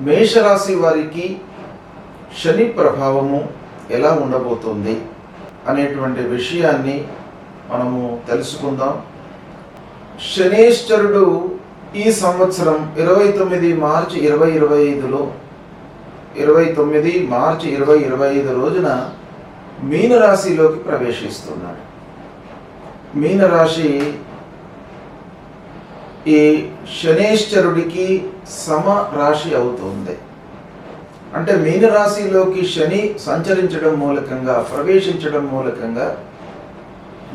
మేషరాశి వారికి శని ప్రభావము ఎలా ఉండబోతుంది అనేటువంటి విషయాన్ని మనము తెలుసుకుందాం. శనేశ్వరుడు ఈ సంవత్సరం ఇరవై తొమ్మిది మార్చి ఇరవై ఇరవై ఐదులో ఇరవై తొమ్మిది మార్చి ఇరవై ఇరవై ఐదు రోజున మీనరాశిలోకి ప్రవేశిస్తున్నాడు. మీనరాశి ఈ శనేశ్వరుడికి సమ రాశి అవుతుంది. అంటే మీనరాశిలోకి శని సంచరించడం మూలకంగా ప్రవేశించడం మూలకంగా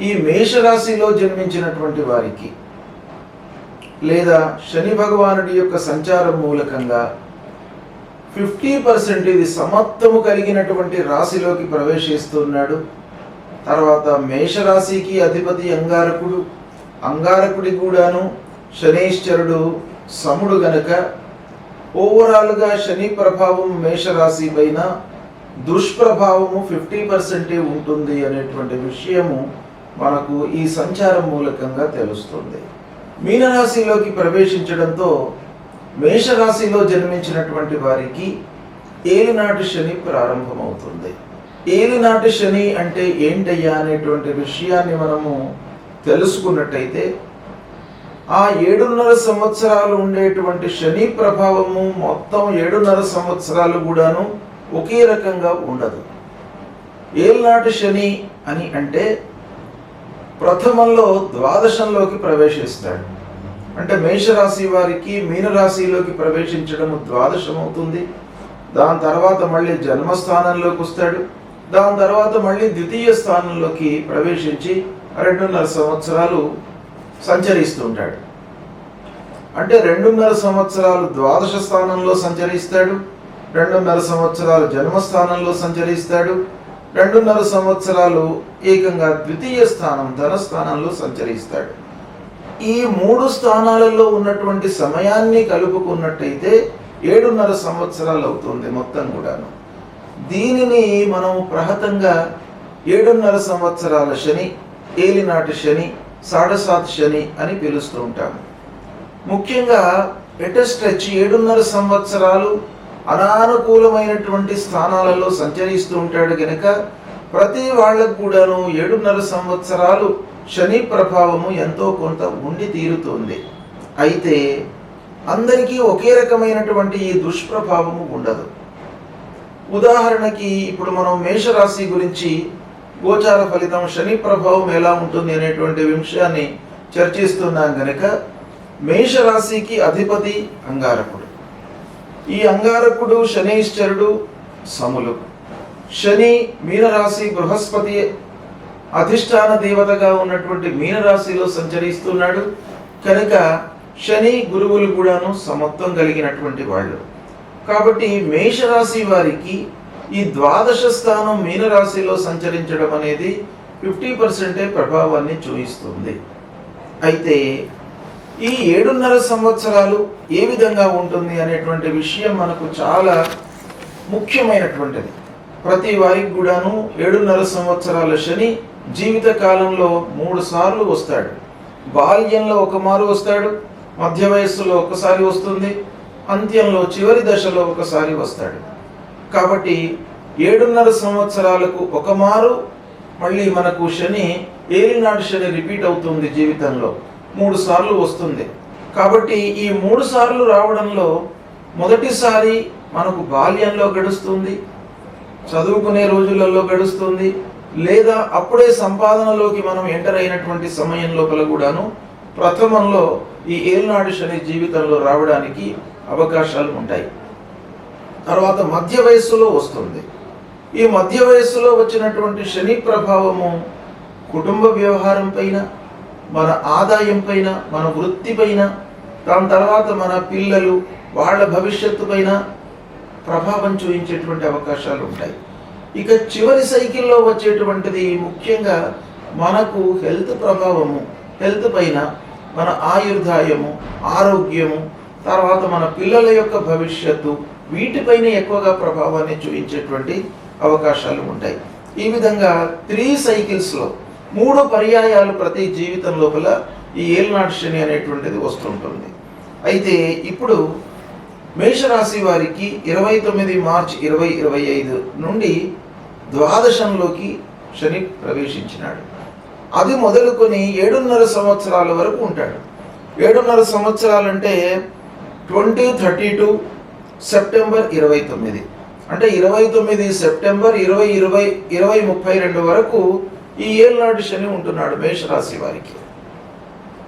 ఈ మేషరాశిలో జన్మించినటువంటి వారికి లేదా శని భగవానుడి యొక్క సంచారం మూలకంగా ఫిఫ్టీ పర్సెంట్ ఇది సమత్వము కలిగినటువంటి రాశిలోకి ప్రవేశిస్తున్నాడు. తర్వాత మేషరాశికి అధిపతి అంగారకుడు. అంగారకుడి కూడాను శనీశ్వరుడు సముడు గనక ఓవరాల్గా శని ప్రభావం మేషరాశి పైన దుష్ప్రభావము ఫిఫ్టీ పర్సెంటే ఉంటుంది అనేటువంటి విషయము మనకు ఈ సంచారం మూలకంగా తెలుస్తుంది. మీనరాశిలోకి ప్రవేశించడంతో మేషరాశిలో జన్మించినటువంటి వారికి ఏలినాటి శని ప్రారంభమవుతుంది. ఏలినాటి శని అంటే ఏంటయ్యా అనేటువంటి విషయాన్ని మనము తెలుసుకున్నట్టయితే ఆ ఏడున్నర సంవత్సరాలు ఉండేటువంటి శని ప్రభావము మొత్తం ఏడున్నర సంవత్సరాలు కూడాను ఒకే రకంగా ఉండదు. ఏలినాటి శని అని అంటే ప్రథమంలో ద్వాదశంలోకి ప్రవేశిస్తాడు. అంటే మేషరాశి వారికి మీనరాశిలోకి ప్రవేశించడం ద్వాదశం అవుతుంది దాని తర్వాత మళ్ళీ జన్మస్థానంలోకి వస్తాడు. దాని తర్వాత మళ్ళీ ద్వితీయ స్థానంలోకి ప్రవేశించి రెండున్నర సంవత్సరాలు సంచరిస్తుంటాడు. అంటే రెండున్నర సంవత్సరాలు ద్వాదశ స్థానంలో సంచరిస్తాడు రెండున్నర సంవత్సరాలు జన్మస్థానంలో సంచరిస్తాడు రెండున్నర సంవత్సరాలు ఏకంగా ద్వితీయ స్థానం ధనస్థానంలో సంచరిస్తాడు. ఈ మూడు స్థానాలలో ఉన్నటువంటి సమయాన్ని కలుపుకున్నట్టయితే ఏడున్నర సంవత్సరాలు అవుతుంది మొత్తం కూడాను. దీనిని మనం ప్రహతంగా ఏడున్నర సంవత్సరాల శని ఏలినాటి శని సాడసాత్ శని అని పిలుస్తూ ఉంటాము ముఖ్యంగా ఎటస్ట్రెచ్ ఏడున్నర సంవత్సరాలు అనానుకూలమైనటువంటి స్థానాలలో సంచరిస్తూ ఉంటాడు గనక ప్రతి వాళ్ళకు కూడాను ఏడున్నర సంవత్సరాలు శని ప్రభావము ఎంతో కొంత ఉండి తీరుతుంది. అయితే అందరికీ ఒకే రకమైనటువంటి ఈ దుష్ప్రభావము ఉండదు. ఉదాహరణకి ఇప్పుడు మనం మేషరాశి గురించి గోచార ఫలితం శని ప్రభావం ఎలా ఉంటుంది అనేటువంటి విషయాన్ని చర్చిస్తున్నాం గనక మేషరాశికి అధిపతి అంగారకుడు. ఈ అంగారకుడు శనీశ్వరుడు సములు. శని మీనరాశి బృహస్పతి అధిష్టాన దేవతగా ఉన్నటువంటి మీనరాశిలో సంచరిస్తున్నాడు. కనుక శని గురువులు కూడాను సమత్వం కలిగినటువంటి వాళ్ళు. కాబట్టి మేషరాశి వారికి ఈ ద్వాదశ స్థానం మీనరాశిలో సంచరించడం అనేది ఫిఫ్టీ పర్సెంటే ప్రభావాన్ని చూపిస్తుంది అయితే ఈ ఏడున్నర సంవత్సరాలు ఏ విధంగా ఉంటుంది అనేటువంటి విషయం మనకు చాలా ముఖ్యమైనటువంటిది. ప్రతి వారికి కూడాను ఏడున్నర సంవత్సరాల శని జీవిత కాలంలో మూడు సార్లు వస్తాడు. బాల్యంలో ఒక మారు వస్తాడు మధ్య వయస్సులో ఒకసారి వస్తుంది అంత్యంలో చివరి దశలో ఒకసారి వస్తాడు. కాబట్టి ఏడున్నర సంవత్సరాలకు ఒక మారు మళ్ళీ మనకు శని ఏలినాడు శని రిపీట్ అవుతుంది జీవితంలో. మూడు సార్లు వస్తుంది. కాబట్టి ఈ మూడు సార్లు రావడంలో మొదటిసారి మనకు బాల్యంలో గడుస్తుంది చదువుకునే రోజులలో గడుస్తుంది లేదా అప్పుడే సంపాదనలోకి మనం ఎంటర్ అయినటువంటి సమయం లోపల కూడాను ప్రథమంలో ఈ ఏలినాడు శని జీవితంలో రావడానికి అవకాశాలు ఉంటాయి. తర్వాత మధ్య వయస్సులో వస్తుంది. ఈ మధ్య వయస్సులో వచ్చినటువంటి శని ప్రభావము కుటుంబ వ్యవహారం పైన మన ఆదాయం పైన మన వృత్తి పైన దాని తర్వాత మన పిల్లలు వాళ్ళ భవిష్యత్తు పైన ప్రభావం చూపించేటువంటి అవకాశాలు ఉంటాయి. ఇక చివరి సైకిల్లో వచ్చేటువంటిది ముఖ్యంగా మనకు హెల్త్ ప్రభావము హెల్త్ పైన మన ఆయుర్దాయము ఆరోగ్యము తర్వాత మన పిల్లల యొక్క భవిష్యత్తు వీటిపైన ఎక్కువగా ప్రభావాన్ని చూపించేటువంటి అవకాశాలు ఉంటాయి. ఈ విధంగా త్రీ సైకిల్స్లో మూడు పర్యాయాలు ప్రతి జీవితం లోపల ఈ ఏల్నాడు శని అనేటువంటిది వస్తుంటుంది. అయితే ఇప్పుడు మేషరాశి వారికి ఇరవై తొమ్మిది మార్చ్ ఇరవై ఇరవై ఐదు నుండి ద్వాదశంలోకి శని ప్రవేశించినాడు. అది మొదలుకొని ఏడున్నర సంవత్సరాల వరకు ఉంటాడు. ఏడున్నర సంవత్సరాలంటే ట్వంటీ థర్టీ టూ సెప్టెంబర్ ఇరవై తొమ్మిది. అంటే ఇరవై తొమ్మిది సెప్టెంబర్ ఇరవై ఇరవై ఇరవై ముప్పై రెండు వరకు ఈ ఏళ్ళనాటి శని ఉంటున్నాడు మేషరాశి వారికి.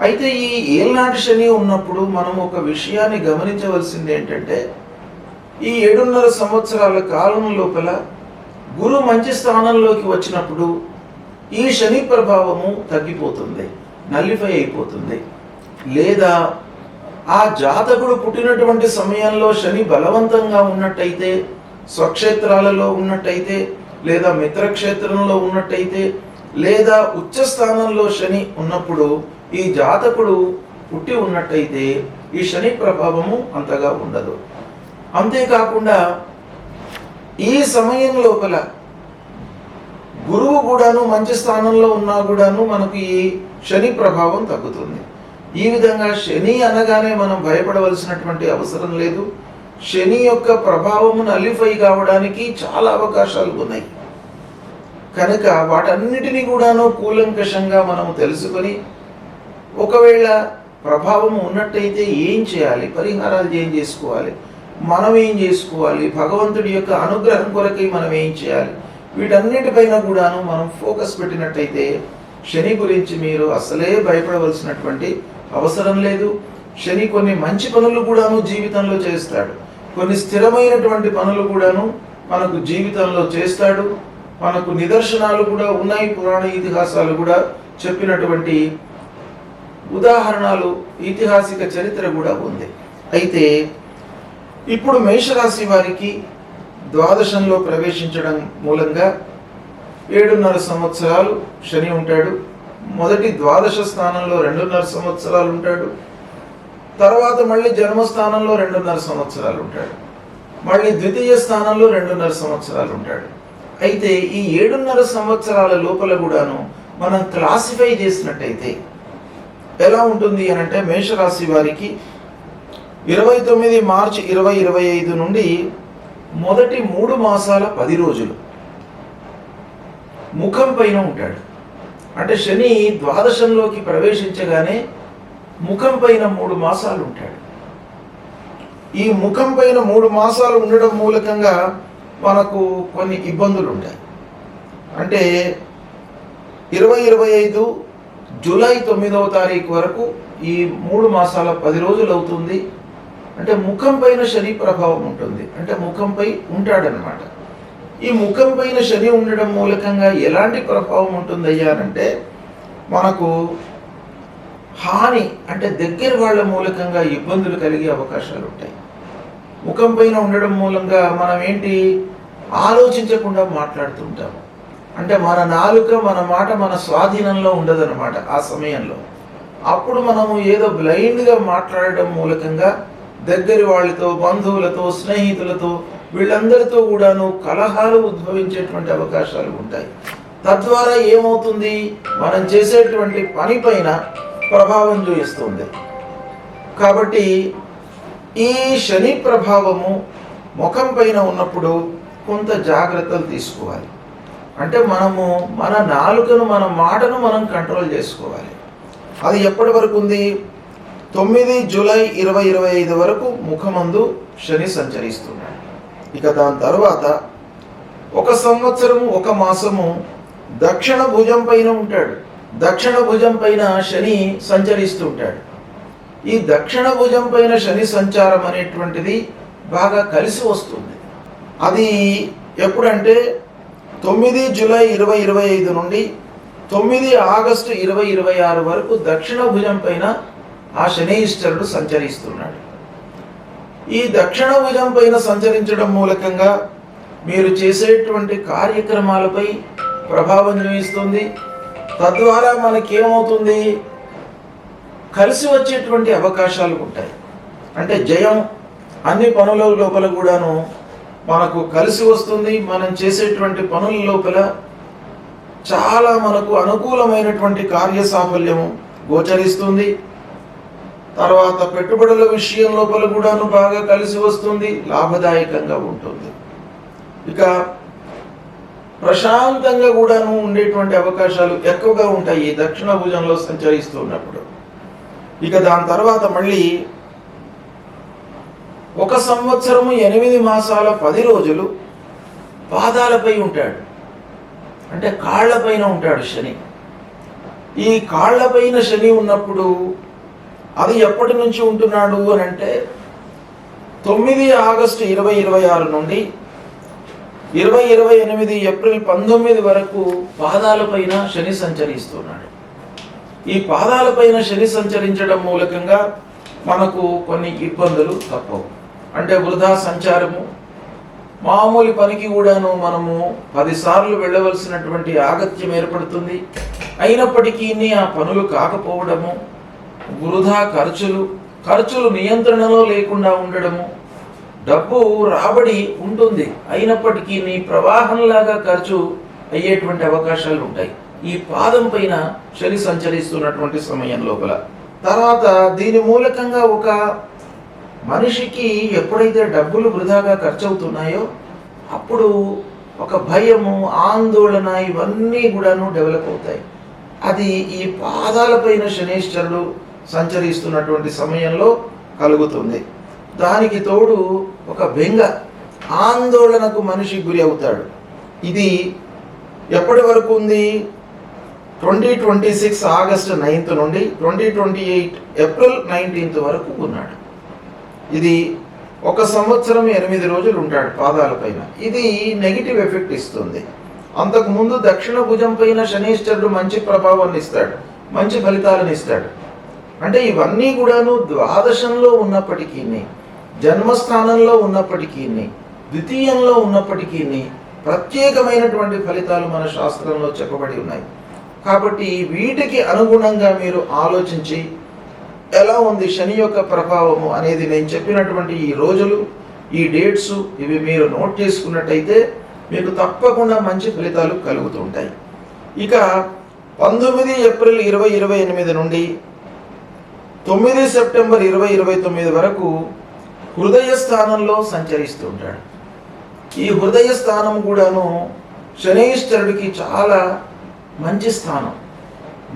అయితే ఈ ఏళ్ళనాటి శని ఉన్నప్పుడు మనం ఒక విషయాన్ని గమనించవలసింది ఏంటంటే ఈ ఏడున్నర సంవత్సరాల కాలం లోపల గురు మంచి స్థానంలోకి వచ్చినప్పుడు ఈ శని ప్రభావము తగ్గిపోతుంది నల్లిఫై అయిపోతుంది. లేదా ఆ జాతకుడు పుట్టినటువంటి సమయంలో శని బలవంతంగా ఉన్నట్టయితే స్వక్షేత్రాలలో ఉన్నట్టయితే లేదా మిత్రక్షేత్రంలో ఉన్నట్టయితే లేదా ఉచ్చ స్థానంలో శని ఉన్నప్పుడు ఈ జాతకుడు పుట్టి ఉన్నట్టయితే ఈ శని ప్రభావము అంతగా ఉండదు. అంతేకాకుండా ఈ సమయం లోపల గురువు కూడాను మంచి స్థానంలో ఉన్నా కూడాను మనకు ఈ శని ప్రభావం తగ్గుతుంది. ఈ విధంగా శని అనగానే మనం భయపడవలసినటువంటి అవసరం లేదు. శని యొక్క ప్రభావము నలిఫై కావడానికి చాలా అవకాశాలు ఉన్నాయి. కనుక వాటన్నిటిని కూడాను కూలంకషంగా మనం తెలుసుకొని ఒకవేళ ప్రభావం ఉన్నట్టయితే ఏం చేయాలి? పరిహారాలు ఏం చేసుకోవాలి? మనం ఏం చేసుకోవాలి? భగవంతుడి యొక్క అనుగ్రహం కొరకై మనం ఏం చేయాలి? వీటన్నిటిపైన కూడాను మనం ఫోకస్ పెట్టినట్టయితే శని గురించి మీరు అసలే భయపడవలసినటువంటి అవసరం లేదు. శని కొన్ని మంచి పనులు కూడాను జీవితంలో చేస్తాడు. కొన్ని స్థిరమైనటువంటి పనులు కూడాను మనకు జీవితంలో చేస్తాడు. మనకు నిదర్శనాలు కూడా ఉన్నాయి. పురాణ ఇతిహాసాలు కూడా చెప్పినటువంటి ఉదాహరణలు ఐతిహాసిక చరిత్ర కూడా ఉంది. అయితే ఇప్పుడు మేషరాశి వారికి ద్వాదశంలో ప్రవేశించడం మూలంగా ఏడున్నర సంవత్సరాలు శని ఉంటాడు. మొదటి ద్వాదశ స్థానంలో రెండున్నర సంవత్సరాలు ఉంటాడు. తర్వాత మళ్ళీ జన్మస్థానంలో రెండున్నర సంవత్సరాలు ఉంటాడు. మళ్ళీ ద్వితీయ స్థానంలో రెండున్నర సంవత్సరాలు ఉంటాడు. అయితే ఈ ఏడున్నర సంవత్సరాల లోపల కూడాను మనం క్లాసిఫై చేసినట్టయితే ఎలా ఉంటుంది అని అంటే మేషరాశి వారికి ఇరవై తొమ్మిది మార్చి ఇరవై ఇరవై ఐదు నుండి మొదటి మూడు మాసాల పది రోజులు ముఖం పైన ఉంటాడు. అంటే శని ద్వాదశంలోకి ప్రవేశించగానే ముఖం పైన మూడు మాసాలు ఉంటాడు. ఈ ముఖం పైన మూడు మాసాలు ఉండడం మూలకంగా మనకు కొన్ని ఇబ్బందులు ఉంటాయి. అంటే ఇరవై ఇరవై ఐదు జూలై తొమ్మిదవ తారీఖు వరకు ఈ మూడు మాసాల పది రోజులు అవుతుంది. అంటే ముఖం పైన శని ప్రభావం ఉంటుంది. అంటే ముఖంపై ఉంటాడనమాట ఈ ముఖం పైన శని ఉండడం మూలకంగా ఎలాంటి ప్రభావం ఉంటుందయ్యా అంటే మనకు హాని అంటే దగ్గర వాళ్ళ మూలకంగా ఇబ్బందులు కలిగే అవకాశాలు ఉంటాయి. ముఖం పైన ఉండడం మూలంగా మనం ఏంటి? ఆలోచించకుండా మాట్లాడుతుంటాం. అంటే మన నాలుక మన మాట మన స్వాధీనంలో ఉండదన్నమాట ఆ సమయంలో. అప్పుడు మనము ఏదో బ్లైండ్గా మాట్లాడడం మూలకంగా దగ్గరి వాళ్ళతో బంధువులతో స్నేహితులతో వీళ్ళందరితో కూడాను కలహాలు ఉద్భవించేటువంటి అవకాశాలు ఉంటాయి. తద్వారా ఏమవుతుంది? మనం చేసేటువంటి పని పైన ప్రభావం చూపిస్తుంది. కాబట్టి ఈ శని ప్రభావము ముఖం పైన ఉన్నప్పుడు కొంత జాగ్రత్తలు తీసుకోవాలి. అంటే మనము మన నాలుకను మన మాటను మనం కంట్రోల్ చేసుకోవాలి. అది ఎప్పటి వరకు ఉంది? తొమ్మిది జూలై ఇరవై ఇరవై ఐదు వరకు ముఖమందు శని సంచరిస్తున్నాడు. ఇక దాని తర్వాత ఒక సంవత్సరము ఒక మాసము దక్షిణ భుజం పైన ఉంటాడు. దక్షిణ భుజం పైన శని సంచరిస్తుంటాడు. ఈ దక్షిణ భుజం పైన శని సంచారం అనేటువంటిది బాగా కలిసి వస్తుంది. అది ఎప్పుడంటే తొమ్మిది జూలై ఇరవై ఇరవై ఐదు నుండి తొమ్మిది ఆగస్టు ఇరవై ఇరవై ఆరు వరకు దక్షిణ భుజం పైన ఆ శనీశ్వరుడు సంచరిస్తున్నాడు. ఈ దక్షిణ భుజం పైన సంచరించడం మూలకంగా మీరు చేసేటువంటి కార్యక్రమాలపై ప్రభావం చూపిస్తుంది. తద్వారా మనకేమవుతుంది? కలిసి వచ్చేటువంటి అవకాశాలు ఉంటాయి. అంటే జయం అన్ని పనుల లోపల కూడాను మనకు కలిసి వస్తుంది. మనం చేసేటువంటి పనుల లోపల చాలా మనకు అనుకూలమైనటువంటి కార్య సాఫల్యము గోచరిస్తుంది. తర్వాత పెట్టుబడుల విషయం లోపల కూడాను బాగా కలిసి వస్తుంది లాభదాయకంగా ఉంటుంది. ఇక ప్రశాంతంగా కూడాను ఉండేటువంటి అవకాశాలు ఎక్కువగా ఉంటాయి దక్షిణ భుజంలో సంచరిస్తూ ఉన్నప్పుడు. ఇక దాని తర్వాత మళ్ళీ ఒక సంవత్సరము ఎనిమిది మాసాల పది రోజులు పాదాలపై ఉంటాడు. అంటే కాళ్ళపైన ఉంటాడు శని. ఈ కాళ్ళపైన శని ఉన్నప్పుడు అది ఎప్పటి నుంచి ఉంటున్నాడు అని అంటే తొమ్మిది ఆగస్టు ఇరవై ఇరవై ఆరు నుండి ఇరవై ఇరవై ఎనిమిది ఏప్రిల్ పంతొమ్మిది వరకు పాదాలపైన శని సంచరిస్తున్నాడు. ఈ పాదాలపైన శని సంచరించడం మూలకంగా మనకు కొన్ని ఇబ్బందులు తప్పవు. అంటే వృధా సంచారము. మామూలు పనికి కూడాను మనము పదిసార్లు వెళ్ళవలసినటువంటి ఆగత్యం ఏర్పడుతుంది. అయినప్పటికీ ఆ పనులు కాకపోవడము. వృధా ఖర్చులు ఖర్చులు నియంత్రణలో లేకుండా ఉండడము. డబ్బు రాబడి ఉంటుంది. అయినప్పటికీ నీ ప్రవాహంలాగా ఖర్చు అయ్యేటువంటి అవకాశాలు ఉంటాయి. ఈ పాదం పైన శని సంచరిస్తున్నటువంటి సమయం లోపల. తర్వాత దీని మూలకంగా ఒక మనిషికి ఎప్పుడైతే డబ్బులు వృధాగా ఖర్చు అవుతున్నాయో అప్పుడు ఒక భయము ఆందోళన ఇవన్నీ కూడాను డెవలప్ అవుతాయి. అది ఈ పాదాలపైన శనేశ్వరుడు సంచరిస్తున్నటువంటి సమయంలో కలుగుతుంది. దానికి తోడు ఒక బెంగ ఆందోళనకు మనిషి గురి అవుతాడు. ఇది ఎప్పటి వరకు ఉంది? Twenty twenty six August ninth నుండి twenty twenty eight April nineteenth వరకు ఉన్నాడు. ఇది ఒక సంవత్సరం ఎనిమిది రోజులు ఉంటాడు పాదాలపైన ఇది నెగిటివ్ ఎఫెక్ట్ ఇస్తుంది. అంతకుముందు దక్షిణ భుజం పైన శనీశ్వరుడు మంచి ప్రభావాన్ని ఇస్తాడు మంచి ఫలితాలను ఇస్తాడు. అంటే ఇవన్నీ కూడాను ద్వాదశంలో ఉన్నప్పటికీ జన్మస్థానంలో ఉన్నప్పటికీ ద్వితీయంలో ఉన్నప్పటికీ ప్రత్యేకమైనటువంటి ఫలితాలు మన శాస్త్రంలో చెప్పబడి ఉన్నాయి. కాబట్టి వీటికి అనుగుణంగా మీరు ఆలోచించి ఎలా ఉంది శని యొక్క ప్రభావము అనేది నేను చెప్పినటువంటి ఈ రోజులు ఈ డేట్స్ ఇవి మీరు నోట్ చేసుకున్నట్టయితే మీకు తప్పకుండా మంచి ఫలితాలు కలుగుతుంటాయి ఇక పంతొమ్మిది ఏప్రిల్ ఇరవై ఇరవై ఎనిమిది నుండి తొమ్మిది సెప్టెంబర్ ఇరవై ఇరవై తొమ్మిది వరకు హృదయ స్థానంలో సంచరిస్తుంటాడు ఈ హృదయ స్థానం కూడాను శనీశ్వరుడికి చాలా మంచి స్థానం.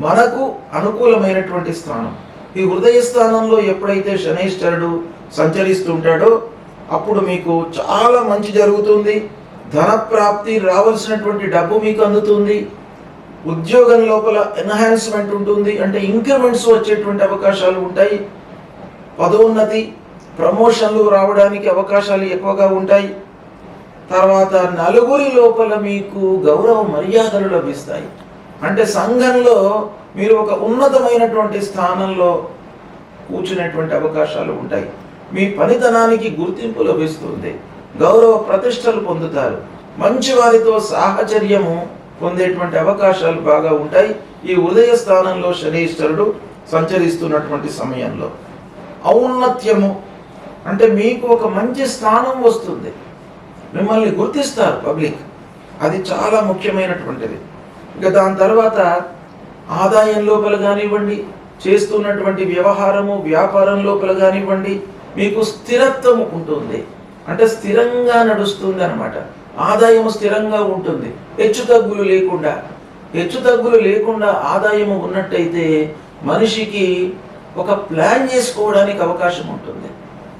మనకు అనుకూలమైనటువంటి స్థానం. ఈ హృదయ స్థానంలో ఎప్పుడైతే శనైశ్వరుడు సంచరిస్తుంటాడో అప్పుడు మీకు చాలా మంచి జరుగుతుంది. ధన ప్రాప్తి రావాల్సినటువంటి డబ్బు మీకు అందుతుంది. ఉద్యోగం లోపల ఎన్హాన్స్మెంట్ ఉంటుంది అంటే ఇంక్రిమెంట్స్ వచ్చేటువంటి అవకాశాలు ఉంటాయి. పదోన్నతి ప్రమోషన్లు రావడానికి అవకాశాలు ఎక్కువగా ఉంటాయి. తర్వాత నలుగురి లోపల మీకు గౌరవ మర్యాదలు లభిస్తాయి. అంటే సంఘంలో మీరు ఒక ఉన్నతమైనటువంటి స్థానంలో కూర్చునేటువంటి అవకాశాలు ఉంటాయి. మీ పనితనానికి గుర్తింపు లభిస్తుంది. గౌరవ ప్రతిష్టలు పొందుతారు. మంచి వారితో సాహచర్యము పొందేటువంటి అవకాశాలు బాగా ఉంటాయి. ఈ ఉదయ స్థానంలో శనీశ్వరుడు సంచరిస్తున్నటువంటి సమయంలో ఔన్నత్యము అంటే మీకు ఒక మంచి స్థానం వస్తుంది. మిమ్మల్ని గుర్తిస్తారు పబ్లిక్. అది చాలా ముఖ్యమైనటువంటిది. ఇక దాని తర్వాత ఆదాయం లోపల కానివ్వండి చేస్తున్నటువంటి వ్యవహారము వ్యాపారం లోపల కానివ్వండి మీకు స్థిరత్వం ఉంటుంది. అంటే స్థిరంగా నడుస్తుంది అనమాట ఆదాయము స్థిరంగా ఉంటుంది. హెచ్చు తగ్గులు లేకుండా హెచ్చు తగ్గులు లేకుండా ఆదాయం ఉన్నట్టయితే మనిషికి ఒక ప్లాన్ చేసుకోవడానికి అవకాశం ఉంటుంది.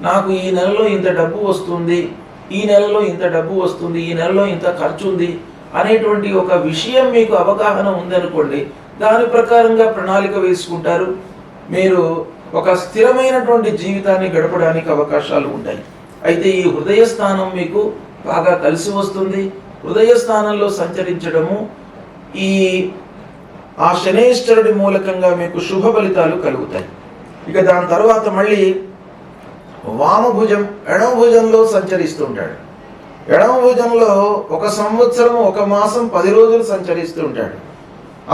నాకు ఈ నెలలో ఇంత డబ్బు వస్తుంది ఈ నెలలో ఇంత డబ్బు వస్తుంది ఈ నెలలో ఇంత ఖర్చు ఉంది అనేటువంటి ఒక విషయం మీకు అవగాహన ఉందనుకోండి దాని ప్రకారంగా ప్రణాళిక వేసుకుంటారు. మీరు ఒక స్థిరమైనటువంటి జీవితాన్ని గడపడానికి అవకాశాలు ఉంటాయి. అయితే ఈ హృదయ స్థానం మీకు బాగా కలిసి వస్తుంది. హృదయ స్థానంలో సంచరించడము. ఈ ఆ శనేశ్వరుడి మూలకంగా మీకు శుభ ఫలితాలు కలుగుతాయి. ఇక దాని తర్వాత మళ్ళీ వామభుజం ఎడమ భుజంలో సంచరిస్తుంటాడు. ఎడమ భుజంలో ఒక సంవత్సరం ఒక మాసం పది రోజులు సంచరిస్తూ ఉంటాడు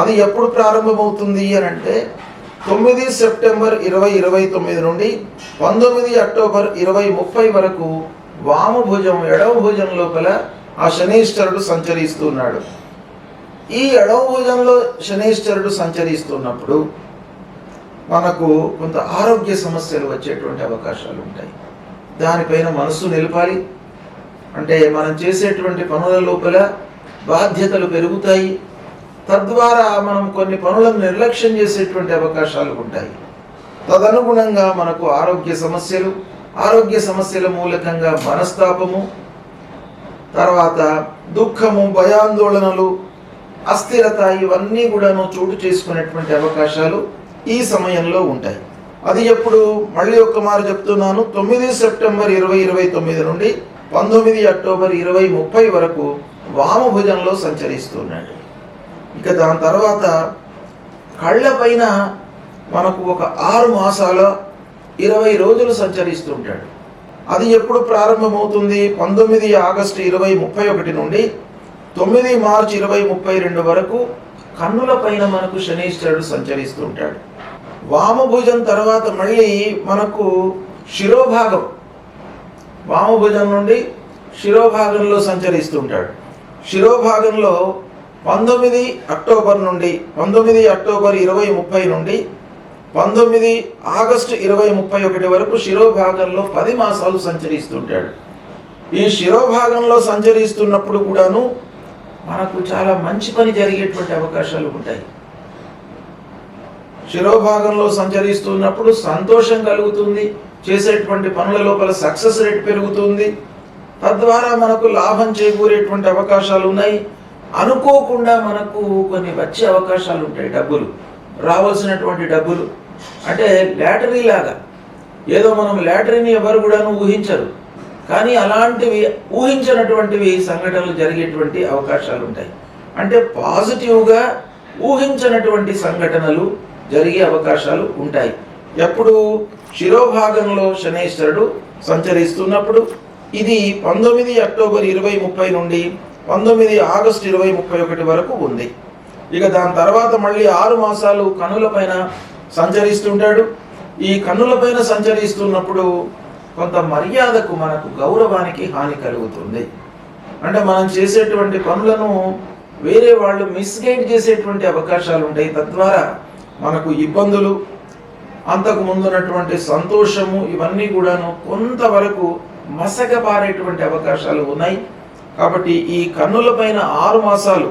అది ఎప్పుడు ప్రారంభమవుతుంది అని అంటే తొమ్మిది సెప్టెంబర్ ఇరవై ఇరవై తొమ్మిది నుండి పంతొమ్మిది అక్టోబర్ ఇరవై ముప్పై వరకు వామభుజం ఎడవ భుజం లోపల ఆ శనీశ్వరుడు సంచరిస్తున్నాడు. ఈ ఎడవ భుజంలో శనీశ్వరుడు సంచరిస్తున్నప్పుడు మనకు కొంత ఆరోగ్య సమస్యలు వచ్చేటువంటి అవకాశాలు ఉంటాయి. దానిపైన మనస్సు నిలపాలి. అంటే మనం చేసేటువంటి పనుల లోపల బాధ్యతలు పెరుగుతాయి. తద్వారా మనం కొన్ని పనులను నిర్లక్ష్యం చేసేటువంటి అవకాశాలు ఉంటాయి. తదనుగుణంగా మనకు ఆరోగ్య సమస్యలు ఆరోగ్య సమస్యల మూలకంగా మనస్తాపము తర్వాత దుఃఖము భయాందోళనలు అస్థిరత ఇవన్నీ కూడాను చోటు చేసుకునేటువంటి అవకాశాలు ఈ సమయంలో ఉంటాయి. అది ఎప్పుడు? మళ్ళీ ఒక్క మారు చెప్తున్నాను తొమ్మిది సెప్టెంబర్ ఇరవై ఇరవై తొమ్మిది నుండి పంతొమ్మిది అక్టోబర్ ఇరవై ముప్పై వరకు వామభుజంలో సంచరిస్తున్నాడు. ఇక దాని తర్వాత కళ్ళపైన మనకు ఒక ఆరు మాసాల ఇరవై రోజులు సంచరిస్తుంటాడు. అది ఎప్పుడు ప్రారంభమవుతుంది? పంతొమ్మిది ఆగస్టు ఇరవై ముప్పై ఒకటి నుండి తొమ్మిది మార్చి ఇరవై ముప్పై రెండు వరకు కన్నుల పైన మనకు శనీశ్వరుడు సంచరిస్తుంటాడు. వామభుజం తర్వాత మళ్ళీ మనకు శిరోభాగం. వామభుజం నుండి శిరోభాగంలో సంచరిస్తుంటాడు. శిరోభాగంలో పంతొమ్మిది అక్టోబర్ నుండి పంతొమ్మిది అక్టోబర్ ఇరవై ముప్పై నుండి పంతొమ్మిది ఆగస్టు ఇరవై ముప్పై ఒకటి వరకు శిరోభాగంలో పది మాసాలు సంచరిస్తుంటాడు. ఈ శిరోభాగంలో సంచరిస్తున్నప్పుడు కూడాను మనకు చాలా మంచి పని జరిగేటువంటి అవకాశాలు ఉంటాయి. శిరోభాగంలో సంచరిస్తున్నప్పుడు సంతోషం కలుగుతుంది చేసేటువంటి పనుల లోపల సక్సెస్ రేట్ పెరుగుతుంది. తద్వారా మనకు లాభం చేకూరేటువంటి అవకాశాలు ఉన్నాయి. అనుకోకుండా మనకు కొన్ని వచ్చే అవకాశాలు ఉంటాయి డబ్బులు రావాల్సినటువంటి డబ్బులు. అంటే లాటరీ లాగా. ఏదో మనం లాటరీని ఎవరు కూడాను ఊహించరు. కానీ అలాంటివి ఊహించినటువంటివి సంఘటనలు జరిగేటువంటి అవకాశాలు ఉంటాయి అంటే పాజిటివ్గా ఊహించినటువంటి సంఘటనలు జరిగే అవకాశాలు ఉంటాయి. ఎప్పుడు శిరోభాగంలో శనేశ్వరుడు సంచరిస్తున్నప్పుడు ఇది పంతొమ్మిది అక్టోబర్ ఇరవై ముప్పై నుండి పంతొమ్మిది ఆగస్టు ఇరవై ముప్పై ఒకటి వరకు ఉంది. ఇక దాని తర్వాత మళ్ళీ ఆరు మాసాలు కనుల పైన సంచరిస్తుంటాడు. ఈ కన్నుల పైన సంచరిస్తున్నప్పుడు కొంత మర్యాదకు మనకు గౌరవానికి హాని కలుగుతుంది. అంటే మనం చేసేటువంటి పనులను వేరే వాళ్ళు మిస్గైడ్ చేసేటువంటి అవకాశాలు ఉంటాయి. తద్వారా మనకు ఇబ్బందులు అంతకు ముందున్నటువంటి సంతోషము ఇవన్నీ కూడాను కొంతవరకు మసకబారేటువంటి అవకాశాలు ఉన్నాయి. కాబట్టి ఈ కన్నులపైన ఆరు మాసాలు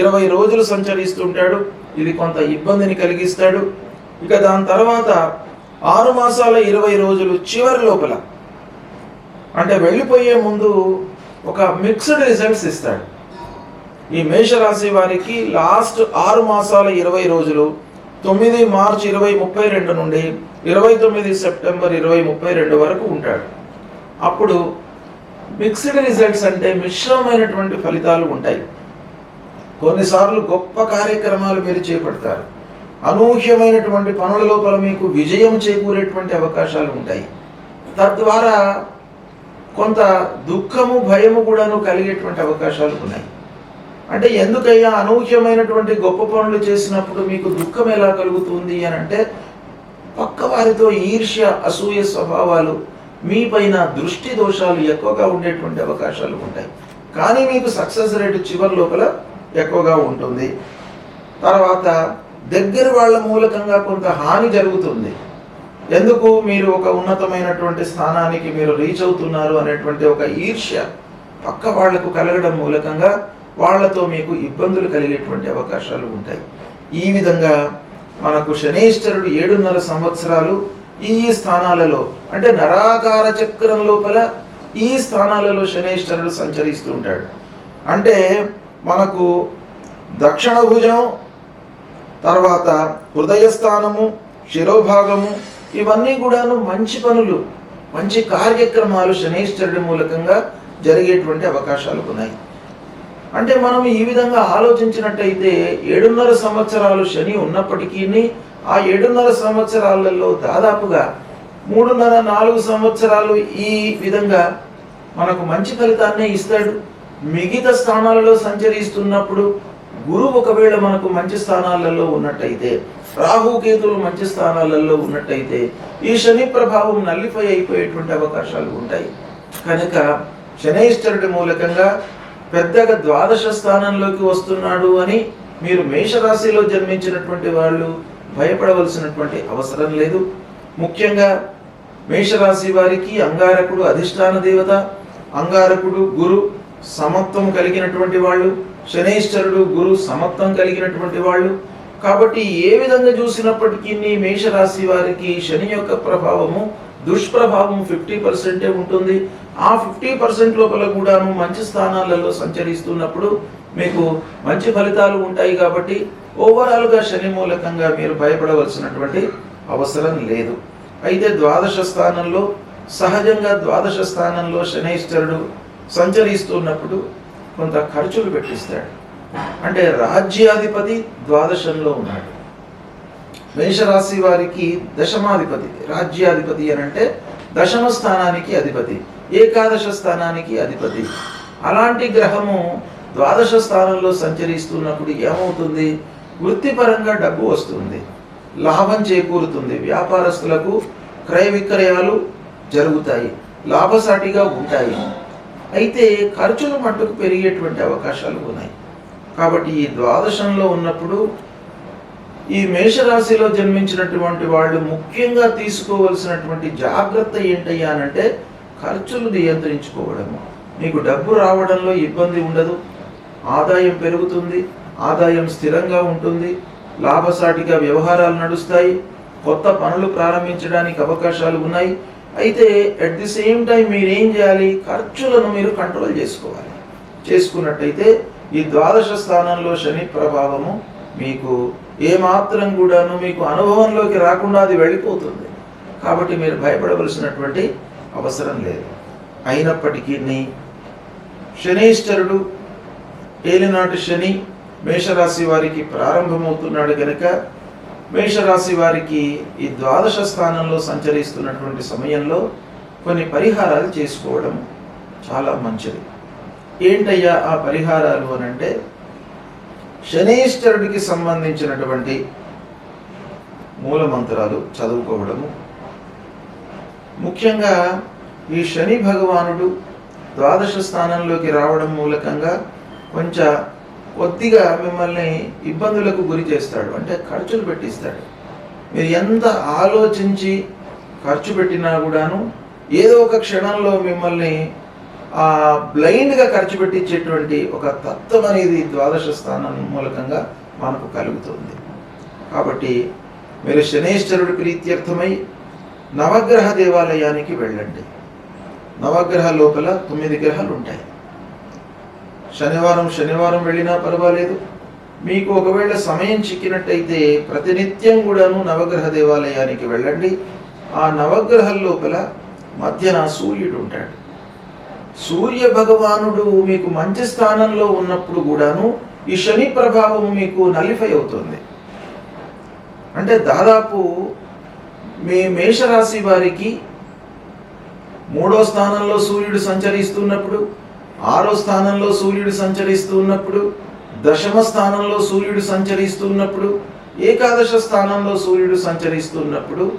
ఇరవై రోజులు సంచరిస్తుంటాడు. ఇది కొంత ఇబ్బందిని కలిగిస్తాడు. ఇక దాని తర్వాత ఆరు మాసాల ఇరవై రోజులు చివరి లోపల అంటే వెళ్ళిపోయే ముందు ఒక మిక్స్డ్ రిజల్ట్స్ ఇస్తాడు. ఈ మేషరాశి వారికి లాస్ట్ ఆరు మాసాల ఇరవై రోజులు తొమ్మిది మార్చి ఇరవై ముప్పై రెండు నుండి ఇరవై తొమ్మిది సెప్టెంబర్ ఇరవై ముప్పై రెండు వరకు ఉంటాడు. అప్పుడు మిక్స్డ్ రిజల్ట్స్ అంటే మిశ్రమైనటువంటి ఫలితాలు ఉంటాయి. కొన్నిసార్లు గొప్ప కార్యక్రమాలు మీరు చేపడతారు. అనూహ్యమైనటువంటి పనుల లోపల మీకు విజయం చేకూరేటువంటి అవకాశాలు ఉంటాయి. తద్వారా కొంత దుఃఖము భయము కూడాను కలిగేటువంటి అవకాశాలు ఉన్నాయి. అంటే ఎందుకయ్యా అనూహ్యమైనటువంటి గొప్ప పనులు చేసినప్పుడు మీకు దుఃఖం ఎలా కలుగుతుంది అని అంటే పక్క వారితో ఈర్ష్య అసూయ స్వభావాలు మీ పైన దృష్టి దోషాలు ఎక్కువగా ఉండేటువంటి అవకాశాలు ఉంటాయి. కానీ మీకు సక్సెస్ రేటు చివరి లోపల ఎక్కువగా ఉంటుంది. తర్వాత దగ్గర వాళ్ళ మూలకంగా కొంత హాని జరుగుతుంది. ఎందుకు? మీరు ఒక ఉన్నతమైనటువంటి స్థానానికి మీరు రీచ్ అవుతున్నారు అనేటువంటి ఒక ఈర్ష్య పక్క వాళ్ళకు కలగడం మూలకంగా వాళ్ళతో మీకు ఇబ్బందులు కలిగేటువంటి అవకాశాలు ఉంటాయి. ఈ విధంగా మనకు శనేశ్వరుడు ఏడున్నర సంవత్సరాలు ఈ స్థానాలలో అంటే నరాకార చక్రం లోపల ఈ స్థానాలలో శనేశ్వరుడు సంచరిస్తూ ఉంటాడు అంటే మనకు దక్షిణ భుజం తర్వాత హృదయస్థానము శిరోభాగము ఇవన్నీ కూడాను మంచి పనులు మంచి కార్యక్రమాలు శనేశ్వరుడి మూలకంగా జరిగేటువంటి అవకాశాలు ఉన్నాయి. అంటే మనం ఈ విధంగా ఆలోచించినట్టయితే ఏడున్నర సంవత్సరాలు శని ఉన్నప్పటికీ ఆ ఏడున్నర సంవత్సరాలలో దాదాపుగా మూడున్నర నాలుగు సంవత్సరాలు ఈ విధంగా మనకు మంచి ఫలితాన్నే ఇస్తాడు. మిగతా స్థానాలలో సంచరిస్తున్నప్పుడు గురువు ఒకవేళ మనకు మంచి స్థానాలలో ఉన్నట్టయితే రాహు కేతులు మంచి స్థానాలలో ఉన్నట్టయితే ఈ శని ప్రభావం నల్లిఫై అయిపోయేటువంటి అవకాశాలు ఉంటాయి. కనుక శనైశ్వరుడి మూలకంగా పెద్దగా ద్వాదశ స్థానంలోకి వస్తున్నాడు అని మీరు మేషరాశిలో జన్మించినటువంటి వాళ్ళు భయపడవలసినటువంటి అవసరం లేదు. ముఖ్యంగా మేషరాశి వారికి అంగారకుడు అధిష్టాన దేవత అంగారకుడు గురు సమత్వం కలిగినటువంటి వాళ్ళు శనేశ్వరుడు గురు సమత్వం కలిగినటువంటి వాళ్ళు. కాబట్టి ఏ విధంగా చూసినప్పటికీ నీ మేషరాశి వారికి శని యొక్క ప్రభావము దుష్ప్రభావం ఫిఫ్టీ పర్సెంటే ఉంటుంది. ఆ ఫిఫ్టీ పర్సెంట్ లోపల కూడాను మంచి స్థానాలలో సంచరిస్తున్నప్పుడు మీకు మంచి ఫలితాలు ఉంటాయి కాబట్టి ఓవరాల్గా శని మూలకంగా మీరు భయపడవలసినటువంటి అవసరం లేదు. అయితే ద్వాదశ స్థానంలో సహజంగా ద్వాదశ స్థానంలో శనైశ్వరుడు సంచరిస్తున్నప్పుడు కొంత ఖర్చులు పెట్టిస్తాడు. అంటే రాజ్యాధిపతి ద్వాదశంలో ఉన్నాడు. మేషరాశి వారికి దశమాధిపతి రాజ్యాధిపతి అని అంటే దశమ స్థానానికి అధిపతి ఏకాదశ స్థానానికి అధిపతి. అలాంటి గ్రహము ద్వాదశ స్థానంలో సంచరిస్తున్నప్పుడు ఏమవుతుంది? వృత్తిపరంగా డబ్బు వస్తుంది. లాభం చేకూరుతుంది. వ్యాపారస్తులకు క్రయ విక్రయాలు జరుగుతాయి. లాభసాటిగా ఉంటాయి. అయితే ఖర్చులు మట్టుకు పెరిగేటువంటి అవకాశాలు ఉన్నాయి. కాబట్టి ఈ ద్వాదశంలో ఉన్నప్పుడు ఈ మేషరాశిలో జన్మించినటువంటి వాళ్ళు ముఖ్యంగా తీసుకోవలసినటువంటి జాగ్రత్త ఏంటయ్యా అంటే ఖర్చులు నియంత్రించుకోవడము మీకు డబ్బు రావడంలో ఇబ్బంది ఉండదు. ఆదాయం పెరుగుతుంది ఆదాయం స్థిరంగా ఉంటుంది లాభసాటిగా వ్యవహారాలు నడుస్తాయి కొత్త పనులు ప్రారంభించడానికి అవకాశాలు ఉన్నాయి అయితే అట్ ది సేమ్ టైం మీరు ఏం చేయాలి? ఖర్చులను మీరు కంట్రోల్ చేసుకోవాలి. చేసుకున్నట్టయితే ఈ ద్వాదశ స్థానంలో శని ప్రభావము మీకు ఏమాత్రం కూడాను మీకు అనుభవంలోకి రాకుండా అది వెళ్ళిపోతుంది. కాబట్టి మీరు భయపడవలసినటువంటి అవసరం లేదు. అయినప్పటికీ శనీశ్వరుడు ఏలినాటి శని మేషరాశి వారికి ప్రారంభమవుతున్నాడు కనుక మేషరాశి వారికి ఈ ద్వాదశ స్థానంలో సంచరిస్తున్నటువంటి సమయంలో కొన్ని పరిహారాలు చేసుకోవడం చాలా మంచిది. ఏంటయ్యా ఆ పరిహారాలు అని అంటే శనీశ్వరుడికి సంబంధించినటువంటి మూల మంత్రాలు చదువుకోవడము. ముఖ్యంగా ఈ శని భగవానుడు ద్వాదశ స్థానంలోకి రావడం మూలకంగా కొంచెం కొద్దిగా మిమ్మల్ని ఇబ్బందులకు గురి చేస్తాడు. అంటే ఖర్చులు పెట్టిస్తాడు. మీరు ఎంత ఆలోచించి ఖర్చు పెట్టినా కూడాను ఏదో ఒక క్షణంలో మిమ్మల్ని ఆ బ్లైండ్గా ఖర్చు పెట్టించేటువంటి ఒక తత్వం అనేది ద్వాదశ స్థానం మూలకంగా మనకు కలుగుతుంది. కాబట్టి మీరు శనేశ్వరుడి ప్రీత్యర్థమై నవగ్రహ దేవాలయానికి వెళ్ళండి. నవగ్రహ లోపల తొమ్మిది గ్రహాలు ఉంటాయి శనివారం శనివారం వెళ్ళినా పర్వాలేదు. మీకు ఒకవేళ సమయం చిక్కినట్టయితే ప్రతినిత్యం కూడాను నవగ్రహ దేవాలయానికి వెళ్ళండి. ఆ నవగ్రహం లోపల మధ్యన సూర్యుడు ఉంటాడు. సూర్య భగవానుడు మీకు మంచి స్థానంలో ఉన్నప్పుడు కూడాను ఈ శని ప్రభావం మీకు నలిఫై అవుతుంది. అంటే దాదాపు మీ మేషరాశి వారికి మూడో స్థానంలో సూర్యుడు సంచరిస్తున్నప్పుడు ఆరో స్థానంలో సూర్యుడు సంచరిస్తూ ఉన్నప్పుడు దశమ స్థానంలో సూర్యుడు సంచరిస్తున్నప్పుడు ఏకాదశ స్థానంలో సూర్యుడు సంచరిస్తున్నప్పుడు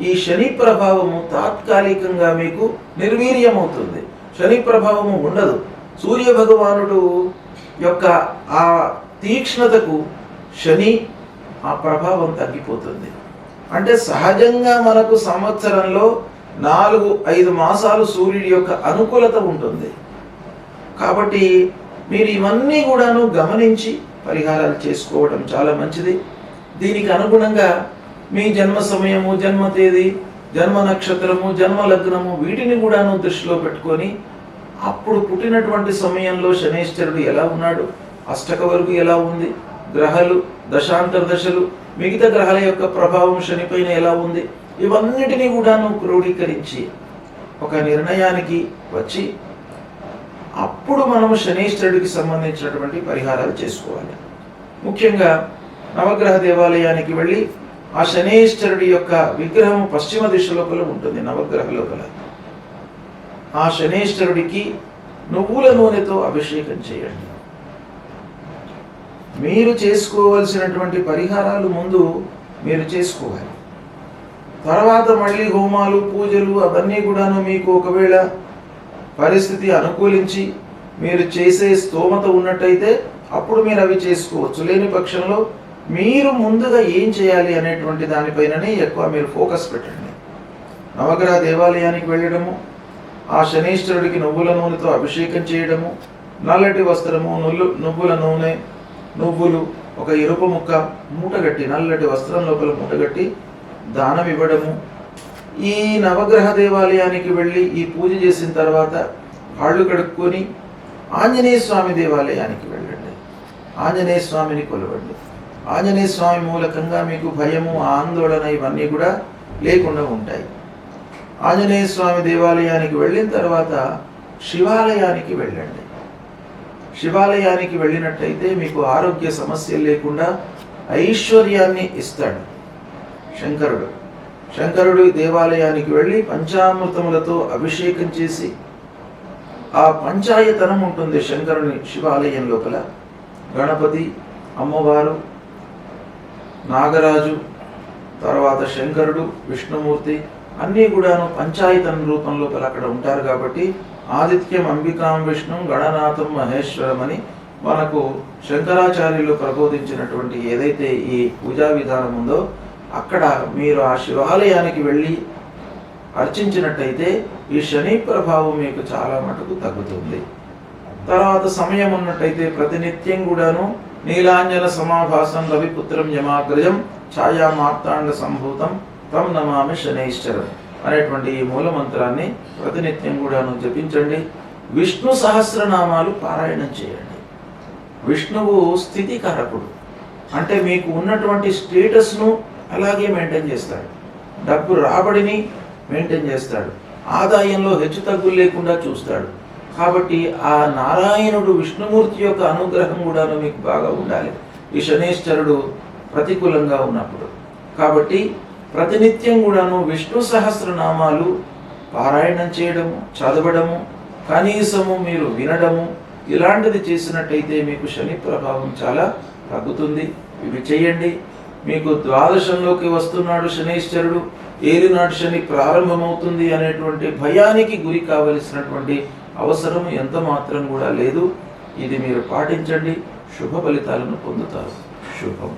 ఈ శని ప్రభావము తాత్కాలికంగా మీకు నిర్వీర్యమవుతుంది. శని ప్రభావము ఉండదు. సూర్య భగవానుడు యొక్క ఆ తీక్ష్ణతకు శని ఆ ప్రభావం తగ్గిపోతుంది. అంటే సహజంగా మనకు సంవత్సరంలో నాలుగు ఐదు మాసాలు సూర్యుడి యొక్క అనుకూలత ఉంటుంది. కాబట్టి మీరు ఇవన్నీ కూడాను గమనించి పరిహారాలు చేసుకోవడం చాలా మంచిది. దీనికి అనుగుణంగా మీ జన్మ సమయము జన్మ తేదీ జన్మ నక్షత్రము జన్మ లగ్నము వీటిని కూడాను దృష్టిలో పెట్టుకొని అప్పుడు పుట్టినటువంటి సమయంలో శనేశ్వరుడు ఎలా ఉన్నాడు అష్టక వరకు ఎలా ఉంది గ్రహాలు దశాంతర దశలు మిగతా గ్రహాల యొక్క ప్రభావం శనిపైన ఎలా ఉంది ఇవన్నిటినీ కూడాను క్రోడీకరించి ఒక నిర్ణయానికి వచ్చి అప్పుడు మనము శనీశ్వరుడికి సంబంధించినటువంటి పరిహారాలు చేసుకోవాలి. ముఖ్యంగా నవగ్రహ దేవాలయానికి వెళ్ళి ఆ శనీశ్వరుడి యొక్క విగ్రహం పశ్చిమ దిశ లోపల ఉంటుంది నవగ్రహ లోపల. ఆ శనీశ్వరుడికి నువ్వుల నూనెతో అభిషేకం చేయండి. మీరు చేసుకోవలసినటువంటి పరిహారాలు ముందు మీరు చేసుకోవాలి. తర్వాత మళ్ళీ హోమాలు పూజలు అవన్నీ కూడాను మీకు ఒకవేళ పరిస్థితి అనుకూలించి మీరు చేసే స్తోమత ఉన్నట్టయితే అప్పుడు మీరు అవి చేసుకోవచ్చు. లేని పక్షంలో మీరు ముందుగా ఏం చేయాలి అనేటువంటి దానిపైననే ఎక్కువ మీరు ఫోకస్ పెట్టండి. నవగ్రహ దేవాలయానికి వెళ్ళడము ఆ శనీశ్వరుడికి నువ్వుల నూనెతో అభిషేకం చేయడము నల్లటి వస్త్రము నువ్వు నువ్వుల నూనె నువ్వులు ఒక ఇరుపు ముక్క మూటగట్టి నల్లటి వస్త్రం లోపల మూటగట్టి దానం ఇవ్వడము ఈ నవగ్రహ దేవాలయానికి వెళ్ళి ఈ పూజ చేసిన తర్వాత కాళ్ళు కడుక్కొని ఆంజనేయ స్వామి దేవాలయానికి వెళ్ళండి. ఆంజనేయ స్వామిని కొలవండి. ఆంజనేయ స్వామి మూలకంగా మీకు భయము ఆందోళన ఇవన్నీ కూడా లేకుండా ఉంటాయి. ఆంజనేయ స్వామి దేవాలయానికి వెళ్ళిన తర్వాత శివాలయానికి వెళ్ళండి. శివాలయానికి వెళ్ళినట్టయితే మీకు ఆరోగ్య సమస్యలు లేకుండా ఐశ్వర్యాన్ని ఇస్తాడు శంకరుడు. శంకరుడు దేవాలయానికి వెళ్ళి పంచామృతములతో అభిషేకం చేసి ఆ పంచాయతనం ఉంటుంది శంకరుని శివాలయం లోపల. గణపతి అమ్మవారు నాగరాజు తర్వాత శంకరుడు విష్ణుమూర్తి అన్నీ కూడాను పంచాయతన రూపం లోపల అక్కడ ఉంటారు కాబట్టి ఆదిత్యం అంబికాం విష్ణు గణనాథం మహేశ్వరం అని మనకు శంకరాచార్యులు ప్రబోధించినటువంటి ఏదైతే ఈ పూజా విధానం ఉందో అక్కడ మీరు ఆ శివాలయానికి వెళ్ళి అర్చించినట్టయితే ఈ శని ప్రభావం మీకు చాలా మటుకు తగ్గుతుంది. తర్వాత సమయం ఉన్నట్టయితే ప్రతినిత్యం కూడాను నీలాంజన సమాభాసం రవిపుత్రం యమాగ్రజం ఛాయా మార్తాండ సంభూతం తం నమామి శనైశ్వరం అనేటువంటి ఈ మూలమంత్రాన్ని ప్రతినిత్యం కూడాను జపించండి. విష్ణు సహస్రనామాలు పారాయణం చేయండి. విష్ణువు స్థితికారకుడు. అంటే మీకు ఉన్నటువంటి స్టేటస్ను అలాగే మెయింటైన్ చేస్తాడు. డబ్బు రాబడిని మెయింటైన్ చేస్తాడు. ఆదాయంలో హెచ్చు తగ్గులు లేకుండా చూస్తాడు. కాబట్టి ఆ నారాయణుడు విష్ణుమూర్తి యొక్క అనుగ్రహం కూడాను మీకు బాగా ఉండాలి. ఈ శనేశ్వరుడు ప్రతికూలంగా ఉన్నప్పుడు. కాబట్టి ప్రతినిత్యం కూడాను విష్ణు సహస్రనామాలు పారాయణం చేయడము చదవడము కనీసము మీరు వినడము ఇలాంటిది చేసినట్టయితే మీకు శని ప్రభావం చాలా తగ్గుతుంది. ఇవి చేయండి. మీకు ద్వాదశంలోకి వస్తున్నాడు శనీశ్వరుడు. ఏలినాటి శని ప్రారంభమవుతుంది అనేటువంటి భయానికి గురి కావలసినటువంటి అవసరం ఎంత మాత్రం కూడా లేదు. ఇది మీరు పాటించండి. శుభ ఫలితాలను పొందుతారు. శుభం.